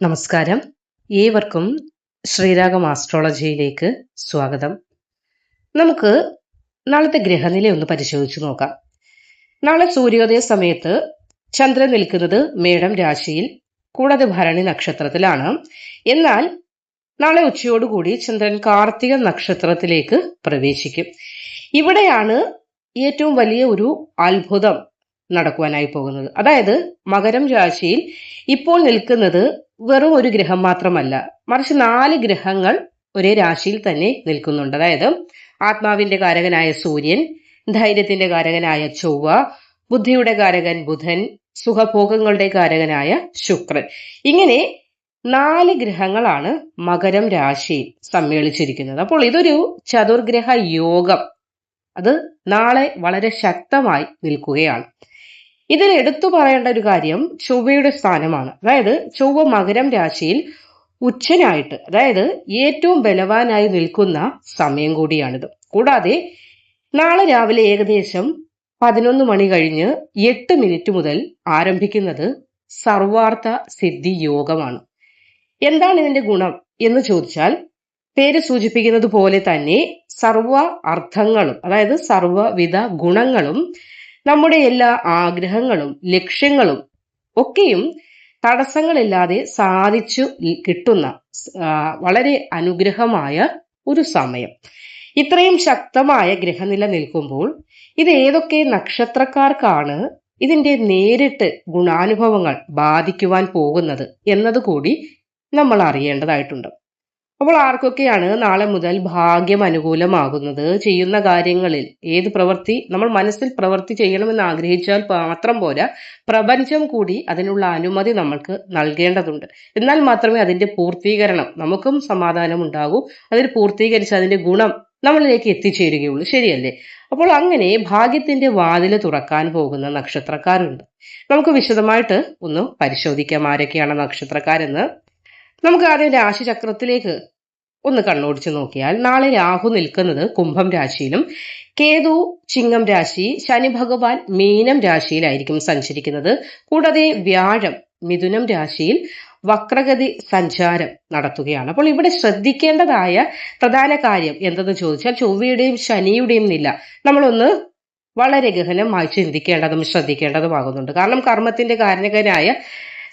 നമസ്കാരം. ഏവർക്കും ശ്രീരാഗം ആസ്ട്രോളജിയിലേക്ക് സ്വാഗതം. നമുക്ക് നാളത്തെ ഗ്രഹനില ഒന്ന് പരിശോധിച്ചു നോക്കാം. നാളെ സൂര്യോദയ സമയത്ത് ചന്ദ്രൻ നിൽക്കുന്നത് മേടം രാശിയിൽ കൂടാതെ ഭരണി നക്ഷത്രത്തിലാണ്. എന്നാൽ നാളെ ഉച്ചയോടുകൂടി ചന്ദ്രൻ കാർത്തിക നക്ഷത്രത്തിലേക്ക് പ്രവേശിക്കും. ഇവിടെയാണ് ഏറ്റവും വലിയ ഒരു അത്ഭുതം നടക്കുവാനായി പോകുന്നത്. അതായത് മകരം രാശിയിൽ ഇപ്പോൾ നിൽക്കുന്നത് വെറും ഒരു ഗ്രഹം മാത്രമല്ല മറിച്ച് നാല് ഗ്രഹങ്ങൾ ഒരേ രാശിയിൽ തന്നെ നിൽക്കുന്നുണ്ട്. അതായത് ആത്മാവിന്റെ കാരകനായ സൂര്യൻ ധൈര്യത്തിന്റെ കാരകനായ ചൊവ്വ ബുദ്ധിയുടെ കാരകൻ ബുധൻ സുഖഭോഗങ്ങളുടെ കാരകനായ ശുക്രൻ. ഇങ്ങനെ നാല് ഗ്രഹങ്ങളാണ് മകരം രാശിയിൽ സമ്മേളിച്ചിരിക്കുന്നത്. അപ്പോൾ ഇതൊരു ചതുർഗ്രഹ യോഗം. അത് നാളെ വളരെ ശക്തമായി നിൽക്കുകയാണ്. ഇതിൽ എടുത്തു പറയേണ്ട ഒരു കാര്യം ചൊവ്വയുടെ സ്ഥാനമാണ്. അതായത് ചൊവ്വ മകരം രാശിയിൽ ഉച്ചനായിട്ട് അതായത് ഏറ്റവും ബലവാനായി നിൽക്കുന്ന സമയം കൂടിയാണിത്. കൂടാതെ നാളെ രാവിലെ ഏകദേശം പതിനൊന്ന് മണി കഴിഞ്ഞ് എട്ട് മിനിറ്റ് മുതൽ ആരംഭിക്കുന്നത് സർവാർത്ഥ സിദ്ധി യോഗമാണ്. എന്താണ് ഇതിന്റെ ഗുണം എന്ന് ചോദിച്ചാൽ പേര് സൂചിപ്പിക്കുന്നത് പോലെ തന്നെ സർവ അർത്ഥങ്ങളും അതായത് സർവവിധ ഗുണങ്ങളും നമ്മുടെ എല്ലാ ആഗ്രഹങ്ങളും ലക്ഷ്യങ്ങളും ഒക്കെയും തടസ്സങ്ങളില്ലാതെ സാധിച്ചു കിട്ടുന്ന വളരെ അനുഗ്രഹമായ ഒരു സമയം. ഇത്രയും ശക്തമായ ഗ്രഹനില നിൽക്കുമ്പോൾ ഇത് ഏതൊക്കെ നക്ഷത്രക്കാർക്കാണ് ഇതിന്റെ നേരിട്ട് ഗുണാനുഭവങ്ങൾ ബാധിക്കുവാൻ പോകുന്നത് എന്നതുകൂടി നമ്മൾ അറിയേണ്ടതായിട്ടുണ്ട്. അപ്പോൾ ആർക്കൊക്കെയാണ് നാളെ മുതൽ ഭാഗ്യം അനുകൂലമാകുന്നത്? ചെയ്യുന്ന കാര്യങ്ങളിൽ ഏത് പ്രവൃത്തി നമ്മൾ മനസ്സിൽ പ്രവൃത്തി ചെയ്യണമെന്ന് ആഗ്രഹിച്ചാൽ മാത്രം പോരാ പ്രപഞ്ചം കൂടി അതിനുള്ള അനുമതി നമ്മൾക്ക് നൽകേണ്ടതുണ്ട്. എന്നാൽ മാത്രമേ അതിന്റെ പൂർത്തീകരണം നമുക്കും സമാധാനം ഉണ്ടാകൂ. അതിന് പൂർത്തീകരിച്ച് അതിന്റെ ഗുണം നമ്മളിലേക്ക് എത്തിച്ചേരുകയുള്ളൂ. ശരിയല്ലേ? അപ്പോൾ അങ്ങനെ ഭാഗ്യത്തിന്റെ വാതിൽ തുറക്കാൻ പോകുന്ന നക്ഷത്രക്കാരുണ്ട്. നമുക്ക് വിശദമായിട്ട് ഒന്ന് പരിശോധിക്കാം ആരൊക്കെയാണ് നക്ഷത്രക്കാരെന്ന്. നമുക്ക് ആദ്യം രാശിചക്രത്തിലേക്ക് ഒന്ന് കണ്ണോടിച്ച് നോക്കിയാൽ നാളെ രാഹു നിൽക്കുന്നത് കുംഭം രാശിയിലും കേതു ചിങ്ങം രാശി ശനി ഭഗവാൻ മീനം രാശിയിലായിരിക്കും സഞ്ചരിക്കുന്നത്. കൂടാതെ വ്യാഴം മിഥുനം രാശിയിൽ വക്രഗതി സഞ്ചാരം നടത്തുകയാണ്. അപ്പോൾ ഇവിടെ ശ്രദ്ധിക്കേണ്ടതായ പ്രധാന കാര്യം എന്തെന്ന് ചോദിച്ചാൽ ചൊവ്വയുടെയും ശനിയുടെയും നില. നമ്മളൊന്ന് വളരെ ഗഹനമായി ചിന്തിക്കേണ്ടതും ശ്രദ്ധിക്കേണ്ടതുമാകുന്നുണ്ട്. കാരണം കർമ്മത്തിന്റെ കാരണകനായ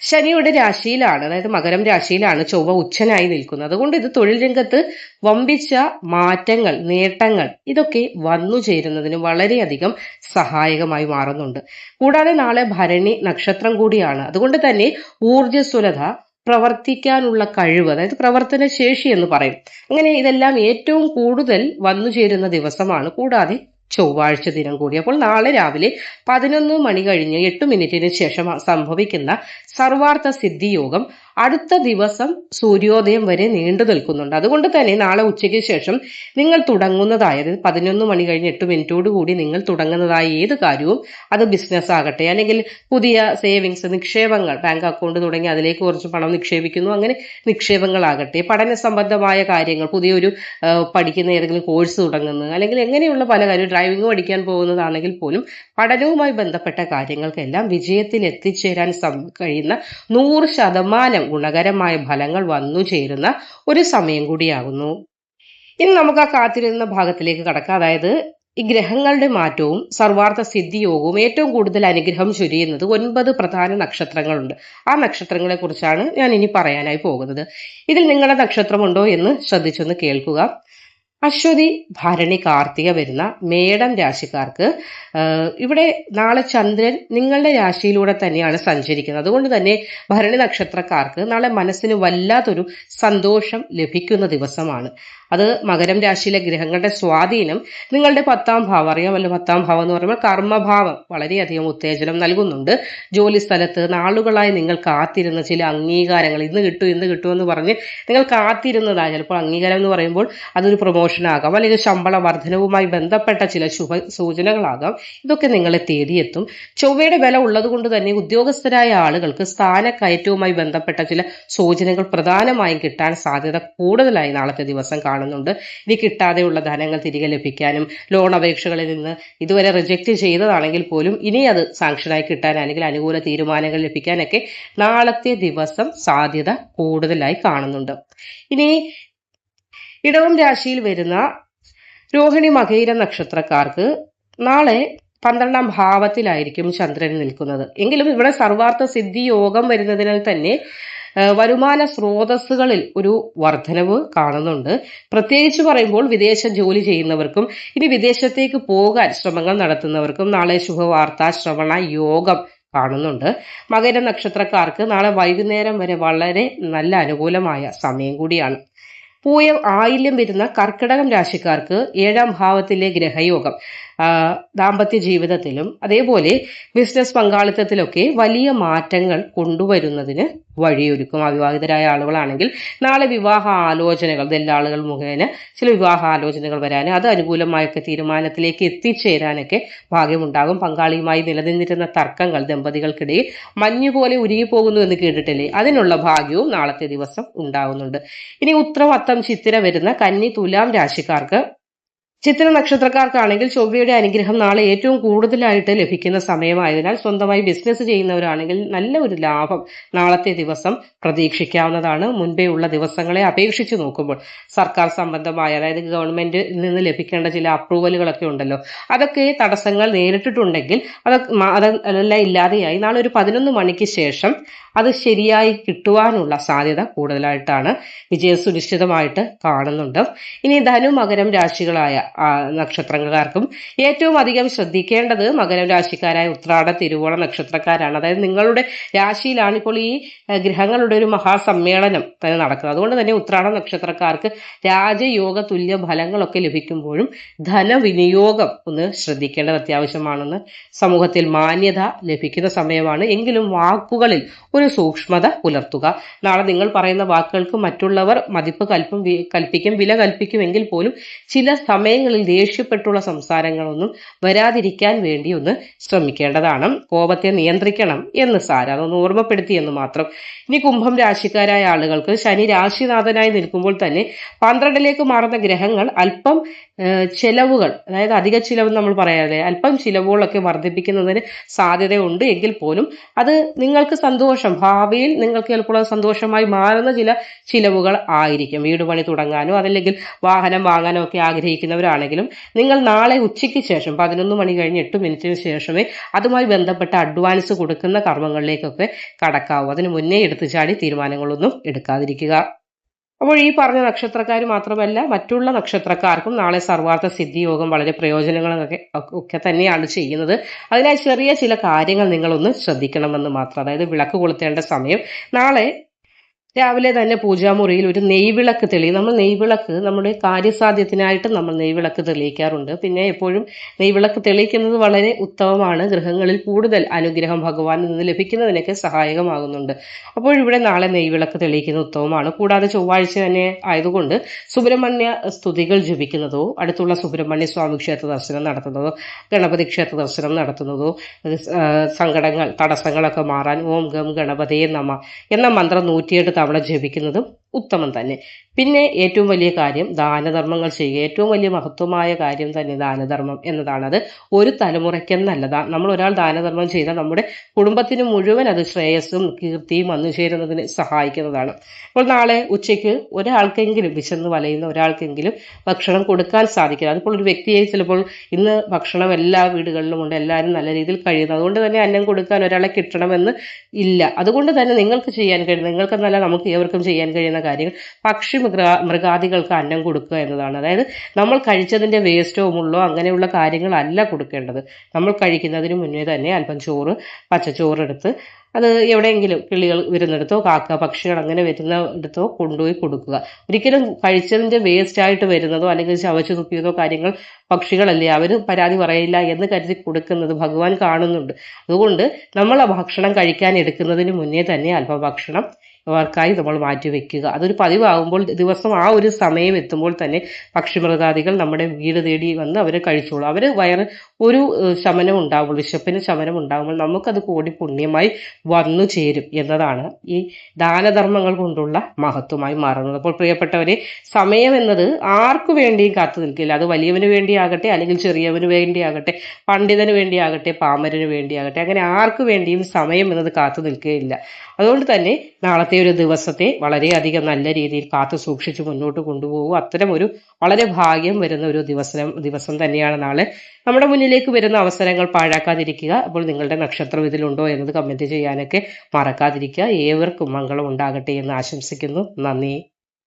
ശനിയുടെ രാശിയിലാണ് അതായത് മകരം രാശിയിലാണ് ചൊവ്വ ഉച്ചനായി നിൽക്കുന്നത്. അതുകൊണ്ട് ഇത് തൊഴിൽ രംഗത്ത് വമ്പിച്ച മാറ്റങ്ങൾ നേട്ടങ്ങൾ ഇതൊക്കെ വന്നു ചേരുന്നതിന് വളരെയധികം സഹായകമായി മാറുന്നുണ്ട്. കൂടാതെ നാളെ ഭരണി നക്ഷത്രം കൂടിയാണ്. അതുകൊണ്ട് തന്നെ ഊർജസ്വലത പ്രവർത്തിക്കാനുള്ള കഴിവ് അതായത് പ്രവർത്തന ശേഷി എന്ന് പറയും. അങ്ങനെ ഇതെല്ലാം ഏറ്റവും കൂടുതൽ വന്നു ചേരുന്ന ദിവസമാണ്. കൂടാതെ ചൊവ്വാഴ്ച ദിനം കൂടി അപ്പോൾ നാളെ രാവിലെ പതിനൊന്ന് മണി കഴിഞ്ഞ് എട്ട് മിനിറ്റിന് ശേഷം സംഭവിക്കുന്ന സർവാർത്ഥ സിദ്ധി യോഗം അടുത്ത ദിവസം സൂര്യോദയം വരെ നീണ്ടു നിൽക്കുന്നുണ്ട്. അതുകൊണ്ട് തന്നെ നാളെ ഉച്ചയ്ക്ക് ശേഷം നിങ്ങൾ തുടങ്ങുന്നതായത് പതിനൊന്ന് മണി കഴിഞ്ഞ് എട്ട് മിനിറ്റോട് കൂടി നിങ്ങൾ തുടങ്ങുന്നതായ ഏത് കാര്യവും അത് ബിസിനസ് ആകട്ടെ. അല്ലെങ്കിൽ പുതിയ സേവിങ്സ് നിക്ഷേപങ്ങൾ ബാങ്ക് അക്കൗണ്ട് തുടങ്ങി അതിലേക്ക് കുറച്ച് പണം നിക്ഷേപിക്കുന്നു. അങ്ങനെ നിക്ഷേപങ്ങളാകട്ടെ. പഠന സംബന്ധമായ കാര്യങ്ങൾ പുതിയൊരു പഠിക്കുന്ന ഏതെങ്കിലും കോഴ്സ് തുടങ്ങുന്നത് അല്ലെങ്കിൽ എങ്ങനെയുള്ള പല കാര്യം ഡ്രൈവിംഗ് പഠിക്കാൻ പോകുന്നതാണെങ്കിൽ പോലും പഠനവുമായി ബന്ധപ്പെട്ട കാര്യങ്ങൾക്കെല്ലാം വിജയത്തിൽ എത്തിച്ചേരാൻ കഴിയുന്ന നൂറ് ശതമാനം ഗുണകരമായ ഫലങ്ങൾ വന്നു ചേരുന്ന ഒരു സമയം കൂടിയാകുന്നു. ഇനി നമുക്ക് ആ കാത്തിരുന്ന ഭാഗത്തിലേക്ക് കടക്കാം. അതായത് ഈ ഗ്രഹങ്ങളുടെ മാറ്റവും സർവാർത്ഥ സിദ്ധിയോഗവും ഏറ്റവും കൂടുതൽ അനുഗ്രഹം ചൊരിയുന്നത് ഒൻപത് പ്രധാന നക്ഷത്രങ്ങളുണ്ട്. ആ നക്ഷത്രങ്ങളെ കുറിച്ചാണ് ഞാൻ ഇനി പറയാനായി പോകുന്നത്. ഇതിൽ നിങ്ങളുടെ നക്ഷത്രമുണ്ടോ എന്ന് ശ്രദ്ധിച്ചൊന്ന് കേൾക്കുക. അശ്വതി ഭരണി കാർത്തിക വരുന്ന മേടം രാശിക്കാർക്ക് ഇവിടെ നാളെ ചന്ദ്രൻ നിങ്ങളുടെ രാശിയിലൂടെ തന്നെയാണ് സഞ്ചരിക്കുന്നത്. അതുകൊണ്ട് തന്നെ ഭരണി നക്ഷത്രക്കാർക്ക് നാളെ മനസ്സിന് വല്ലാത്തൊരു സന്തോഷം ലഭിക്കുന്ന ദിവസമാണ്. അത് മകരം രാശിയിലെ ഗ്രഹങ്ങളുടെ സ്വാധീനം നിങ്ങളുടെ പത്താം ഭാവം. അറിയാമല്ലോ പത്താം ഭാവം എന്ന് പറയുമ്പോൾ കർമ്മഭാവം വളരെയധികം ഉത്തേജനം നൽകുന്നുണ്ട്. ജോലി സ്ഥലത്ത് നാളുകളായി നിങ്ങൾ കാത്തിരുന്ന ചില അംഗീകാരങ്ങൾ ഇന്ന് കിട്ടും ഇന്ന് കിട്ടുമെന്ന് പറഞ്ഞ് നിങ്ങൾ കാത്തിരുന്നതാണ് ചിലപ്പോൾ അംഗീകാരം എന്ന് പറയുമ്പോൾ അതൊരു പ്രൊമോഷൻ ആകാം അല്ലെങ്കിൽ ശമ്പള വർധനവുമായി ബന്ധപ്പെട്ട ചില ശുഭ സൂചനകളാകാം. ഇതൊക്കെ നിങ്ങളെ തേടിയെത്തും. ചൊവ്വയുടെ വില ഉള്ളത് കൊണ്ട് തന്നെ ഉദ്യോഗസ്ഥരായ ആളുകൾക്ക് സ്ഥാനക്കയറ്റവുമായി ബന്ധപ്പെട്ട ചില സൂചനകൾ പ്രധാനമായും കിട്ടാൻ സാധ്യത കൂടുതലായി നാളത്തെ ദിവസം കാണുന്നുണ്ട്. ഇനി കിട്ടാതെയുള്ള ധനങ്ങൾ തിരികെ ലഭിക്കാനും ലോൺ അപേക്ഷകളിൽ നിന്ന് ഇതുവരെ റിജക്റ്റ് ചെയ്തതാണെങ്കിൽ പോലും ഇനി അത് സാങ്ഷനായി കിട്ടാൻ അല്ലെങ്കിൽ അനുകൂല തീരുമാനങ്ങൾ ലഭിക്കാനൊക്കെ നാളത്തെ ദിവസം സാധ്യത കൂടുതലായി കാണുന്നുണ്ട്. ഇനി ഇടവം രാശിയിൽ വരുന്ന രോഹിണി മകയിര നക്ഷത്രക്കാർക്ക് നാളെ പന്ത്രണ്ടാം ഭാവത്തിലായിരിക്കും ചന്ദ്രൻ നിൽക്കുന്നത്. എങ്കിലും ഇവിടെ സർവാർത്ഥ സിദ്ധി യോഗം വരുന്നതിനാൽ തന്നെ വരുമാന സ്രോതസ്സുകളിൽ ഒരു വർധനവ് കാണുന്നുണ്ട്. പ്രത്യേകിച്ച് പറയുമ്പോൾ വിദേശ ജോലി ചെയ്യുന്നവർക്കും ഇനി വിദേശത്തേക്ക് പോകാൻ ശ്രമങ്ങൾ നടത്തുന്നവർക്കും നാളെ ശുഭവാർത്ത ശ്രവണ യോഗം കാണുന്നുണ്ട്. മകര നക്ഷത്രക്കാർക്ക് നാളെ വൈകുന്നേരം വരെ വളരെ നല്ല അനുകൂലമായ സമയം കൂടിയാണ്. പൂയം ആയില്യം വരുന്ന കർക്കിടകം രാശിക്കാർക്ക് ഏഴാം ഭാവത്തിലെ ഗ്രഹയോഗം. ദാമ്പത്യ ജീവിതത്തിലും അതേപോലെ ബിസിനസ് പങ്കാളിത്തത്തിലൊക്കെ വലിയ മാറ്റങ്ങൾ കൊണ്ടുവരുന്നതിന് വഴിയൊരുക്കും. അവിവാഹിതരായ ആളുകളാണെങ്കിൽ നാളെ വിവാഹ ആലോചനകൾ ദല്ലാളുകൾ മുഖേന ചില വിവാഹ ആലോചനകൾ വരാൻ അത് അനുകൂലമായൊക്കെ തീരുമാനത്തിലേക്ക് എത്തിച്ചേരാനൊക്കെ ഭാഗ്യമുണ്ടാകും. പങ്കാളിയുമായി നിലനിന്നിരുന്ന തർക്കങ്ങൾ ദമ്പതികൾക്കിടയിൽ മഞ്ഞുപോലെ ഉരുകിപ്പോകുന്നു എന്ന് കേട്ടിട്ടില്ലേ? അതിനുള്ള ഭാഗ്യവും നാളത്തെ ദിവസം ഉണ്ടാകുന്നുണ്ട്. ഇനി ഉത്രവത്തം ചിത്തിര വരുന്ന കന്നി തുലാം രാശിക്കാർക്ക് ചിത്ര നക്ഷത്രക്കാർക്കാണെങ്കിൽ ചൊവ്വയുടെ അനുഗ്രഹം നാളെ ഏറ്റവും കൂടുതലായിട്ട് ലഭിക്കുന്ന സമയമായതിനാൽ സ്വന്തമായി ബിസിനസ് ചെയ്യുന്നവരാണെങ്കിൽ നല്ല ഒരു ലാഭം നാളത്തെ ദിവസം പ്രതീക്ഷിക്കാവുന്നതാണ്. മുൻപേ ഉള്ള ദിവസങ്ങളെ അപേക്ഷിച്ച് നോക്കുമ്പോൾ സർക്കാർ സംബന്ധമായ അതായത് ഗവൺമെന്റിൽ നിന്ന് ലഭിക്കേണ്ട ചില അപ്രൂവലുകളൊക്കെ ഉണ്ടല്ലോ. അതൊക്കെ തടസ്സങ്ങൾ നേരിട്ടിട്ടുണ്ടെങ്കിൽ അതൊക്കെ അതെല്ലാം ഇല്ലാതെയായി നാളെ ഒരു പതിനൊന്ന് മണിക്ക് ശേഷം അത് ശരിയായി കിട്ടുവാനുള്ള സാധ്യത കൂടുതലായിട്ടാണ് വിജയം സുനിശ്ചിതമായിട്ട് കാണുന്നുണ്ട്. ഇനി ധനു മകരം രാശികളായ നക്ഷത്രക്കാർക്കും ഏറ്റവും അധികം ശ്രദ്ധിക്കേണ്ടത് മകരം രാശിക്കാരായ ഉത്രാട തിരുവോണ നക്ഷത്രക്കാരാണ്. അതായത് നിങ്ങളുടെ രാശിയിലാണ് ഇപ്പോൾ ഈ ഗ്രഹങ്ങളുടെ ഒരു മഹാസമ്മേളനം തന്നെ നടക്കുന്നത്. അതുകൊണ്ട് തന്നെ ഉത്രാട നക്ഷത്രക്കാർക്ക് രാജയോഗ തുല്യ ഫലങ്ങളൊക്കെ ലഭിക്കുമ്പോഴും ധനവിനിയോഗം ഒന്ന് ശ്രദ്ധിക്കേണ്ടത് അത്യാവശ്യമാണെന്ന് സമൂഹത്തിൽ മാന്യത ലഭിക്കുന്ന സമയമാണ്. എങ്കിലും വാക്കുകളിൽ ഒരു സൂക്ഷ്മത പുലർത്തുക. നാളെ നിങ്ങൾ പറയുന്ന വാക്കുകൾക്ക് മറ്റുള്ളവർ മതിപ്പ് കൽപ്പം കൽപ്പിക്കും വില കൽപ്പിക്കുമെങ്കിൽ പോലും ചില സമയങ്ങളിൽ ദേഷ്യപ്പെട്ടുള്ള സംസാരങ്ങളൊന്നും വരാതിരിക്കാൻ വേണ്ടി ഒന്ന് ശ്രമിക്കേണ്ടതാണ്. കോപത്തെ നിയന്ത്രിക്കണം എന്ന് സാര അതൊന്ന് ഓർമ്മപ്പെടുത്തി എന്ന് മാത്രം. ഇനി കുംഭം രാശിക്കാരായ ആളുകൾക്ക് ശനി രാശിനാഥനായി നിൽക്കുമ്പോൾ തന്നെ പന്ത്രണ്ടിലേക്ക് മാറുന്ന ഗ്രഹങ്ങൾ അല്പം ചെലവുകൾ അതായത് അധിക ചിലവ് നമ്മൾ പറയാതെ അല്പം ചിലവുകളൊക്കെ വർദ്ധിപ്പിക്കുന്നതിന് സാധ്യതയുണ്ട് എങ്കിൽ പോലും അത് നിങ്ങൾക്ക് സന്തോഷം ഭാവിയിൽ നിങ്ങൾക്ക് ചിലപ്പോൾ സന്തോഷമായി മാറുന്ന ചില ചിലവുകൾ ആയിരിക്കും. വീട് പണി തുടങ്ങാനോ അതല്ലെങ്കിൽ വാഹനം വാങ്ങാനോ ഒക്കെ ആഗ്രഹിക്കുന്നവരാണെങ്കിലും നിങ്ങൾ നാളെ ഉച്ചയ്ക്ക് ശേഷം പതിനൊന്ന് മണി കഴിഞ്ഞ് എട്ട് മിനിറ്റിന് ശേഷമേ അതുമായി ബന്ധപ്പെട്ട അഡ്വാൻസ് കൊടുക്കുന്ന കർമ്മങ്ങളിലേക്കൊക്കെ കടക്കാവൂ. അതിന് മുന്നേ എടുത്തു ചാടി തീരുമാനങ്ങളൊന്നും എടുക്കാതിരിക്കുക. അപ്പോൾ ഈ പറഞ്ഞ നക്ഷത്രക്കാർ മാത്രമല്ല മറ്റുള്ള നക്ഷത്രക്കാർക്കും നാളെ സർവാർത്ഥ സിദ്ധി യോഗം വളരെ പ്രയോജനങ്ങളൊക്കെ ഒക്കെ തന്നെയാണ് ചെയ്യുന്നത്. അതിനായി ചെറിയ ചില കാര്യങ്ങൾ നിങ്ങളൊന്ന് ശ്രദ്ധിക്കണമെന്ന് മാത്രം. അതായത് വിളക്ക് കൊളുത്തേണ്ട സമയം നാളെ രാവിലെ തന്നെ പൂജാമുറിയിൽ ഒരു നെയ്വിളക്ക് തെളിയും. നമ്മൾ നെയ്വിളക്ക് നമ്മുടെ കാര്യസാധ്യത്തിനായിട്ട് നമ്മൾ നെയ്വിളക്ക് തെളിയിക്കാറുണ്ട്. പിന്നെ എപ്പോഴും നെയ്വിളക്ക് തെളിയിക്കുന്നത് വളരെ ഉത്തമമാണ്. ഗൃഹങ്ങളിൽ കൂടുതൽ അനുഗ്രഹം ഭഗവാനിൽ നിന്ന് ലഭിക്കുന്നതിനൊക്കെ സഹായകമാകുന്നുണ്ട്. അപ്പോൾ ഇവിടെ നാളെ നെയ്വിളക്ക് തെളിയിക്കുന്ന ഉത്തമമാണ്. കൂടാതെ ചൊവ്വാഴ്ച തന്നെ ആയതുകൊണ്ട് സുബ്രഹ്മണ്യ സ്തുതികൾ ജപിക്കുന്നതോ അടുത്തുള്ള സുബ്രഹ്മണ്യ സ്വാമി ക്ഷേത്ര ദർശനം നടത്തുന്നതോ ഗണപതി ക്ഷേത്ര ദർശനം നടത്തുന്നതോ സങ്കടങ്ങൾ തടസ്സങ്ങളൊക്കെ മാറാൻ ഓം ഗം ഗണപതയെ നമ എന്ന മന്ത്രം നൂറ്റിയെട്ട് തവണ ജപിക്കുന്നതും ഉത്തമം തന്നെ. പിന്നെ ഏറ്റവും വലിയ കാര്യം ദാനധർമ്മങ്ങൾ ചെയ്യുക. ഏറ്റവും വലിയ മഹത്വമായ കാര്യം തന്നെ ദാനധർമ്മം എന്നതാണ് അത് ഒരു തലമുറയ്ക്കെന്നല്ല നമ്മൾ ഒരാൾ ദാനധർമ്മം ചെയ്താൽ നമ്മുടെ കുടുംബത്തിന് മുഴുവൻ അത് ശ്രേയസ്സും കീർത്തിയും വന്നു ചേരുന്നതിന് സഹായിക്കുന്നതാണ്. അപ്പോൾ നാളെ ഉച്ചയ്ക്ക് ഒരാൾക്കെങ്കിലും വിശന്ന് വലയുന്ന ഒരാൾക്കെങ്കിലും ഭക്ഷണം കൊടുക്കാൻ സാധിക്കില്ല. അതിപ്പോൾ ഒരു വ്യക്തിയെ ചിലപ്പോൾ ഇന്ന് ഭക്ഷണം എല്ലാ വീടുകളിലും ഉണ്ട്. എല്ലാവരും നല്ല രീതിയിൽ കഴിയുന്നു. അതുകൊണ്ട് തന്നെ അന്നം കൊടുക്കാൻ ഒരാളെ കിട്ടണമെന്ന് ഇല്ല. അതുകൊണ്ട് തന്നെ നിങ്ങൾക്ക് ചെയ്യാൻ കഴിയുന്ന നിങ്ങൾക്കെന്നല്ല നമുക്ക് ഏവർക്കും ചെയ്യാൻ കഴിയുന്ന കാര്യങ്ങൾ. പക്ഷി മൃഗ മൃഗാദികൾക്ക് അന്നം കൊടുക്കുക എന്നതാണ്. അതായത് നമ്മൾ കഴിച്ചതിന്റെ വേസ്റ്റോ മുള്ളോ അങ്ങനെയുള്ള കാര്യങ്ങളല്ല കൊടുക്കേണ്ടത്. നമ്മൾ കഴിക്കുന്നതിന് മുന്നേ തന്നെ അല്പം ചോറ് പച്ചച്ചോറെടുത്ത് അത് എവിടെയെങ്കിലും കിളികൾ വരുന്നിടത്തോ കാക്ക പക്ഷികൾ അങ്ങനെ വരുന്നിടത്തോ കൊണ്ടുപോയി കൊടുക്കുക. ഒരിക്കലും കഴിച്ചതിന്റെ വേസ്റ്റായിട്ട് വരുന്നതോ അല്ലെങ്കിൽ ചവച്ചു തുപ്പിയതോ കാര്യങ്ങൾ പക്ഷികളല്ലേ. അവർ പരാതി പറയില്ല എന്ന് കരുതി കൊടുക്കുന്നത് ഭഗവാൻ കാണുന്നുണ്ട്. അതുകൊണ്ട് നമ്മൾ ആ ഭക്ഷണം കഴിക്കാൻ എടുക്കുന്നതിന് മുന്നേ തന്നെ അല്പം ഭക്ഷണം അവർക്കായി നമ്മൾ മാറ്റിവെക്കുക അതൊരു പതിവാകുമ്പോൾ ദിവസം ആ ഒരു സമയം എത്തുമ്പോൾ തന്നെ പക്ഷിമൃഗാദികൾ നമ്മുടെ വീട് തേടി വന്ന് അവരെ കഴിച്ചോളൂ. അവർ വയറ് ഒരു ശമനം ഉണ്ടാകുമ്പോൾ വിശപ്പിന് ശമനം ഉണ്ടാകുമ്പോൾ നമുക്കത് കൂടി പുണ്യമായി വന്നു ചേരും എന്നതാണ് ഈ ദാനധർമ്മങ്ങൾ കൊണ്ടുള്ള മഹത്വമായി മാറുന്നത്. അപ്പോൾ പ്രിയപ്പെട്ടവരെ സമയം എന്നത് ആർക്കു വേണ്ടിയും കാത്തു നിൽക്കില്ല. അത് വലിയവന് വേണ്ടിയാകട്ടെ അല്ലെങ്കിൽ ചെറിയവന് വേണ്ടിയാകട്ടെ പണ്ഡിതന് വേണ്ടിയാകട്ടെ പാമരന് വേണ്ടിയാകട്ടെ അങ്ങനെ ആർക്കു വേണ്ടിയും സമയം എന്നത് കാത്തു നിൽക്കുകയില്ല. അതുകൊണ്ട് തന്നെ നാളത്തെ ഒരു ദിവസത്തെ വളരെയധികം നല്ല രീതിയിൽ കാത്തു സൂക്ഷിച്ച് മുന്നോട്ട് കൊണ്ടുപോകും. അത്തരം ഒരു വളരെ ഭാഗ്യം വരുന്ന ഒരു ദിവസം ദിവസം തന്നെയാണ് നാളെ. നമ്മുടെ മുന്നിലേക്ക് വരുന്ന അവസരങ്ങൾ പാഴാക്കാതിരിക്കുക. അപ്പോൾ നിങ്ങളുടെ നക്ഷത്രം ഇതിലുണ്ടോ എന്നത് കമന്റ് ചെയ്യാനൊക്കെ മറക്കാതിരിക്കുക. ഏവർക്കും മംഗളം ഉണ്ടാകട്ടെ എന്ന് ആശംസിക്കുന്നു. നന്ദി.